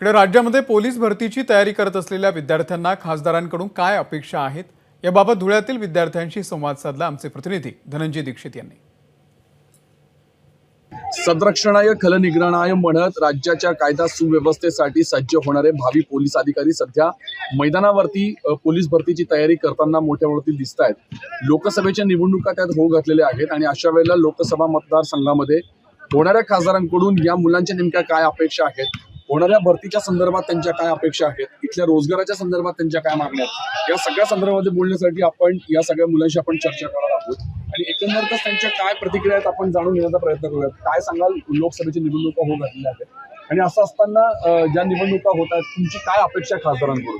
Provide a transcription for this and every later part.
इकडे राज्यामध्ये पोलीस भरतीची तयारी करत असलेल्या विद्यार्थ्यांना खासदारांकडून काय अपेक्षा आहेत? याबाबत धुळ्यातील विद्यार्थ्यांशी संवाद साधला आमचे प्रतिनिधी धनंजय दीक्षित यांनी. संरक्षणाय खलनिग्रहणाय म्हणत राज्याच्या कायदा सुव्यवस्थेसाठी सज्ज होणारे भावी पोलीस अधिकारी सध्या मैदानावरती पोलीस भरतीची तयारी करताना मोठ्या वरती दिसत आहेत लोकसभेच्या निवडणुका त्यात होऊ घातलेल्या आहेत आणि अशा वेळेला लोकसभा मतदारसंघामध्ये होणाऱ्या खासदारांकडून या मुलांच्या नेमक्या काय अपेक्षा आहेत? होणाऱ्या भरतीच्या संदर्भात त्यांच्या काय अपेक्षा आहेत? इथल्या रोजगाराच्या संदर्भात त्यांच्या काय मागण्या आहेत? या सगळ्या संदर्भामध्ये बोलण्यासाठी आपण या सगळ्या मुलांशी आपण चर्चा करणार आहोत. आणि एकंदरीतच त्यांच्या काय प्रतिक्रिया आहेत आपण जाणून घेण्याचा प्रयत्न करूयात. काय सांगाल? लोकसभेची निवडणुका होऊ घातलेल्या आहेत. आणि असं असताना ज्या निवडणुका होत आहेत तुमची काय अपेक्षा खासदारांकडून?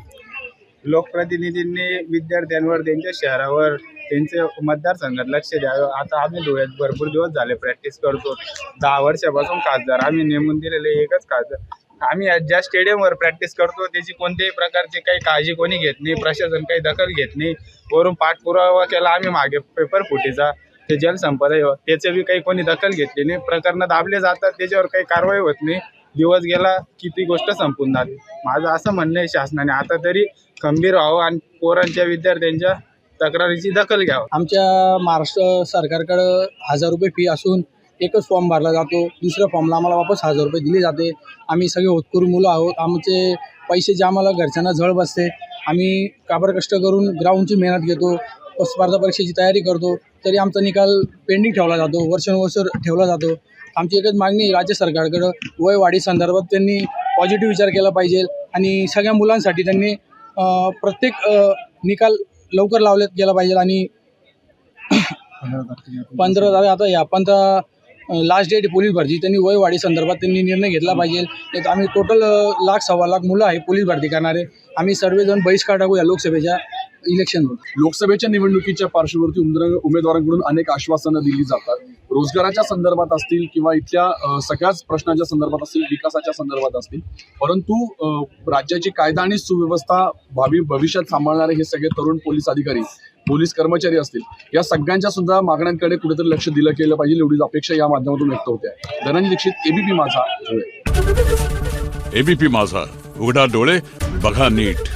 लोकप्रतिनिधींनी विद्यार्थ्यांवर त्यांच्या शहरावर त्यांचे मतदारसंघात लक्ष द्यावं. आता आम्ही डोळ्यात भरपूर दिवस झाले प्रॅक्टिस करतो. दहा वर्षापासून खासदार. आम्ही नेमून दिलेले एकच खासदार. आम्ही आज ज्या स्टेडियमवर प्रॅक्टिस करतो त्याची कोणत्याही प्रकारची काही काळजी कोणी घेत नाही प्रशासन काही दखल घेत नाही. वरून पाठपुरावा केला आम्ही मागे पेपर फुटीचा ते जलसंपदा आहे, त्याचे बी काही कोणी दखल घेतली नाही. प्रकरणं दाबले जातात त्याच्यावर काही कारवाई होत नाही. दिवस गेला की ती गोष्ट संपून जाते. माझं असं म्हणणं आहे शासनाने आता तरी खंबीर व्हावं आणि पोरांच्या विद्यार्थ्यांच्या तक्रारीची दखल घ्यावं. आमच्या महाराष्ट्र सरकारकडं हजार रुपये फी असून एकच फॉर्म भरला जातो. दुसऱ्या फॉर्मला आम्हाला वापस हजार रुपये दिले जाते. आम्ही सगळे होतकरू मुलं आहोत. आमचे पैसे जे आम्हाला घरच्यांना झळ बसते आम्ही काबर कष्ट करून ग्राउंडची मेहनत घेतो स्पर्धा परीक्षेची तयारी करतो तरी आमचा निकाल पेंडिंग ठेवला जातो वर्षानुवर्ष ठेवला जातो. आमची एकच मागणी राज्य सरकारकडं वय वाढी संदर्भात त्यांनी पॉझिटिव्ह विचार केला पाहिजे आणि सगळ्या मुलांसाठी त्यांनी प्रत्येक निकाल लवकर लावले गेला पाहिजे आणि पंधरा आता या पंधरा लास्ट डेट पोलीस भरती. त्यांनी वय वाढी संदर्भात त्यांनी निर्णय घेतला पाहिजे. नाही तर आम्ही टोटल लाख सव्वा लाख मुलं आहे पोलीस भरती करणारे. आम्ही सर्वजण बहिष्कार टाकू या लोकसभेच्या इलेक्शनवर लोकसभेच्या निवडणुकीच्या पार्श्वभूमीवरती उमेदवार उमेदवारांकडून अनेक आश्वासनं दिली जातात. रोजगाराच्या संदर्भात असतील किंवा इथल्या सगळ्याच प्रश्नांच्या संदर्भात असतील विकासाच्या संदर्भात असतील. परंतु राज्याची कायदा आणि सुव्यवस्था भावी भविष्यात सांभाळणारे हे सगळे तरुण पोलीस अधिकारी पोलीस कर्मचारी असतील या सगळ्यांच्या सुद्धा मागण्यांकडे कुठेतरी लक्ष दिलं केलं पाहिजे एवढीच अपेक्षा या माध्यमातून व्यक्त होते आहे. धनंजय दीक्षित एबीपी माझा एबीपी माझा उघडा डोळे बघा नीट.